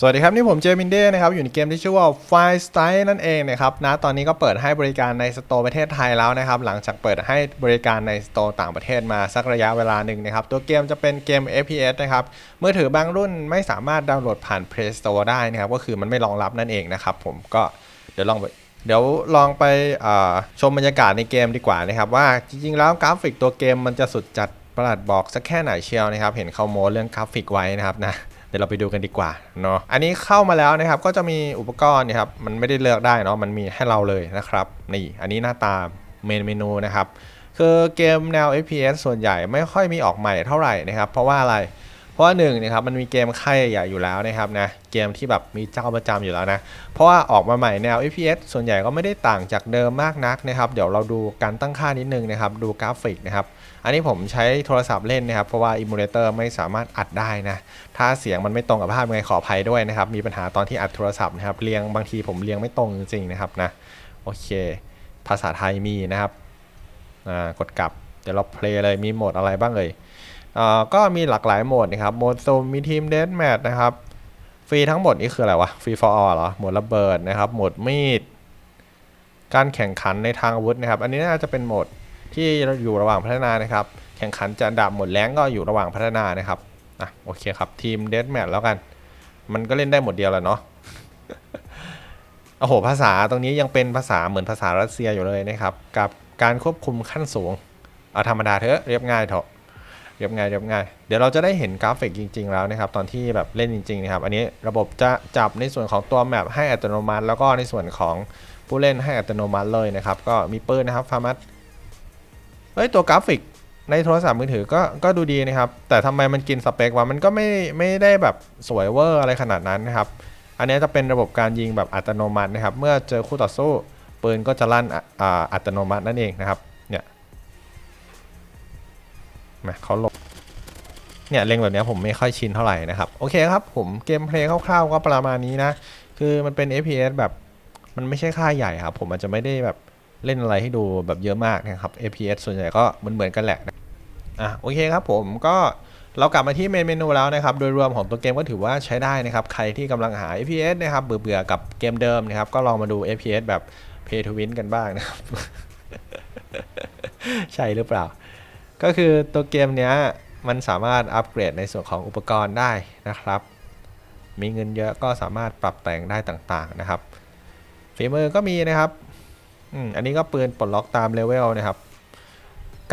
สวัสดีครับ นี่ผมเจมินเด้นะครับ อยู่ในเกมที่ชื่อว่า Fire Style นั่นเองนะครับนะตอนนี้ก็เปิดให้บริการในสโตร์ประเทศไทยแล้วนะครับ หลังจากเปิดให้บริการในสโตร์ต่างประเทศมาสักระยะเวลาหนึ่งนะครับ ตัวเกมจะเป็นเกม FPS นะครับมือถือบางรุ่นไม่สามารถดาวน์โหลดผ่าน Play Store ได้นะครับ ก็คือมันไม่รองรับนั่นเองนะครับผมก็เดี๋ยวลองไปเดี๋ยวลองไปชมบรรยากาศในเกมดีกว่านะครับ ว่าจริงๆแล้วกราฟิกตัวเกมมันจะสุดจัดประหลัดบอกสักแค่ไหนเชียวนะครับ เห็นเขาโม้เรื่องกราฟิกไว้นะครับนะ เดี๋ยวเราไปดูกันดีกว่าเนาะอันนี้เข้ามาแล้วนะครับก็จะมีอุปกรณ์นะครับมันไม่ได้เลือกได้เนาะมันมีให้เราเลยนะครับนี่อันนี้หน้าตาเมนเมนูนะครับคือเกมแนว FPS ส่วนใหญ่ไม่ค่อยมีออกใหม่เท่าไหร่นะครับ เพราะว่าอะไร เพราะว่าหนึ่งนะครับมันมีเกมค่ายใหญ่อยู่แล้วนะครับนะเกมที่แบบมีเจ้าประจำอยู่แล้วนะเพราะว่าออกมาใหม่แนว FPS ส่วนใหญ่ก็ไม่ได้ต่างจากเดิมมากนักนะครับเดี๋ยวเราดูการตั้งค่านิดนึงนะครับดูกราฟิกนะครับอันนี้ผมใช้โทรศัพท์เล่นนะครับเพราะว่าอิมูเลเตอร์ไม่สามารถอัดได้นะถ้าเสียงมันไม่ตรงกับภาพยังไงขออภัยด้วยนะครับมีปัญหาตอนที่อัดโทรศัพท์นะครับเรียงบางทีผมเรียงไม่ตรงจริงๆนะครับนะโอเค ภาษาไทยมีนะครับอ่ากดกลับเดี๋ยวเราเพลย์เลยมีโหมดอะไรบ้างเอ่ย ก็มีหลากหลายโหมดนะครับโหมดซูมมีทีมเดสแมทนะครับฟรีทั้งหมดนี่คืออะไรวะฟรีฟอร์อเหรอโหมดระเบิดนะครับโหมดมีด การแข่งขันในทางอาวุธนะครับ อันนี้น่าจะเป็นโหมดที่อยู่ระหว่างพัฒนานะครับ แข่งขันจะดับหมดแรงก็อยู่ระหว่างพัฒนานะครับอะโอเคครับทีมเดสแมทแล้วกัน มันก็เล่นได้หมดเดียวแหละเนาะโอ้โหภาษาตรงนี้ยังเป็นภาษาเหมือนภาษารัสเซียอยู่เลยนะครับ กับการควบคุมขั้นสูง เอาธรรมดาเถอะเรียบง่ายเถอะ เรียบง่ายเรียบง่าย เดี๋ยวเราจะได้เห็นกราฟิกจริง ๆ แล้วนะครับ ตอนที่แบบเล่นจริง ๆ นะครับ อันนี้ระบบจะจับในส่วนของตัวแมปให้อัตโนมัติ แล้วก็ในส่วนของผู้เล่นให้อัตโนมัติเลยนะครับ ก็มีปืนนะครับฟาร์มัสเฮ้ยตัวกราฟิกในโทรศัพท์มือถือก็ก็ดูดีนะครับ แต่ทำไมมันกินสเปควะมันก็ไม่ไม่ได้แบบสวยเวอร์อะไรขนาดนั้นนะครับ อันนี้จะเป็นระบบการยิงแบบอัตโนมัตินะครับ เมื่อเจอคู่ต่อสู้ปืนก็จะลั่นออัตโนมัตินั่นเองนะครับ เนี่ย มเขาลงเนี่ยเล็งแบบนี้ผมไม่ค่อยชินเท่าไหร่นะครับ โอเคครับผมเกมเพลย์คร่าวๆก็ประมาณนี้นะ คือมันเป็น FPS แบบมันไม่ใช่ค่าใหญ่ครับ ผมอาจจะไม่ได้แบบเล่นอะไรให้ดูแบบเยอะมากนะครับ FPS ส่วนใหญ่ก็เหมือนๆกันแหละอะโอเคครับผมก็เรากลับมาที่เมนเมนูแล้วนะครับ โดยรวมของตัวเกมก็ถือว่าใช้ได้นะครับ ใครที่กำลังหา FPS นะครับเบื่อๆกับเกมเดิมนะครับ ก็ลองมาดู FPS แบบ Pay to Win กันบ้างนะครับ ใช่หรือเปล่า ก็คือตัวเกมเนี้ยมันสามารถอัปเกรดในส่วนของอุปกรณ์ได้นะครับ มีเงินเยอะก็สามารถปรับแต่งได้ต่างๆนะครับฝีมือก็มีนะครับอืมอันนี้ก็ปืนปลดล็อกตามเลเวลนะครับ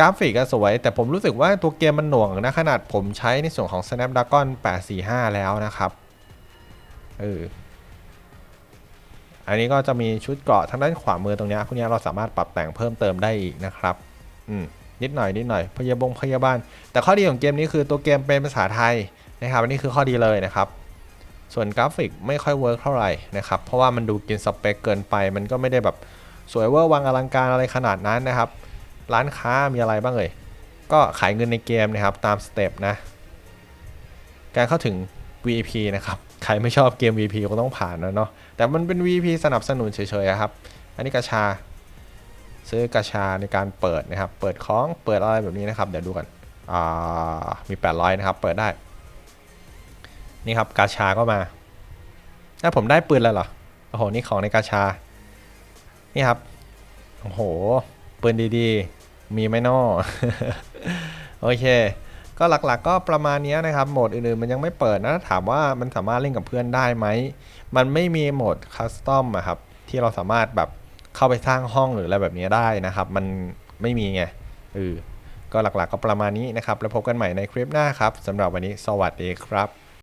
กราฟิกก็สวย แต่ผมรู้สึกว่าตัวเกมมันหน่วงนะขนาดผมใช้ในส่วนของ Snapdragon 845 แล้วนะครับเอออันนี้ก็จะมีชุดเกราะทางด้านขวามือตรงนี้พวกนี้เราสามารถปรับแต่งเพิ่มเติมได้อีกนะครับ อืม นิดหน่อยนิดหน่อยพยาบงพยาบาล แต่ข้อดีของเกมนี้คือตัวเกมเป็นภาษาไทยนะครับอันนี้คือข้อดีเลยนะครับ ส่วนกราฟิกไม่ค่อยเวิร์กเท่าไหร่นะครับเพราะว่ามันดูกินสเปคเกินไป มันก็ไม่ได้แบบสวยเวอร์วังอลังการอะไรขนาดนั้นนะครับ ร้านค้ามีอะไรบ้างเอ่ยก็ขายเงินในเกมนะครับตามสเต็ปนะการเข้าถึง VIP นะครับใครไม่ชอบเกม VIP ก็ต้องผ่านนะเนาะแต่มันเป็น VIP สนับสนุนเฉยๆอะครับ อันนี้กระชา ซื้อกระชาในการเปิดนะครับ เปิดของ เปิดอะไรแบบนี้นะครับ เดี๋ยวดูกันมี 800 นะครับ เปิดได้ นี่ครับ กาชาก็มาถ้าผมได้ปืนแล้วเหรอ โอ้โห นี่ของในกาชา นี่ครับ โอ้โห ปืนดีๆ มีไหมนอโอเค ก็หลักๆ ก็ประมาณนี้นะครับ โหมดอื่นๆ มันยังไม่เปิดนะ ถามว่ามันสามารถเล่นกับเพื่อนได้ไหม มันไม่มีโหมดคัสตอมอะครับ ที่เราสามารถแบบ เข้าไปสร้างห้องหรืออะไรแบบนี้ได้นะครับ มันไม่มีไงเออก็หลักๆก็ประมาณนี้นะครับ แล้วพบกันใหม่ในคลิปหน้าครับสำหรับวันนี้สวัสดีครับ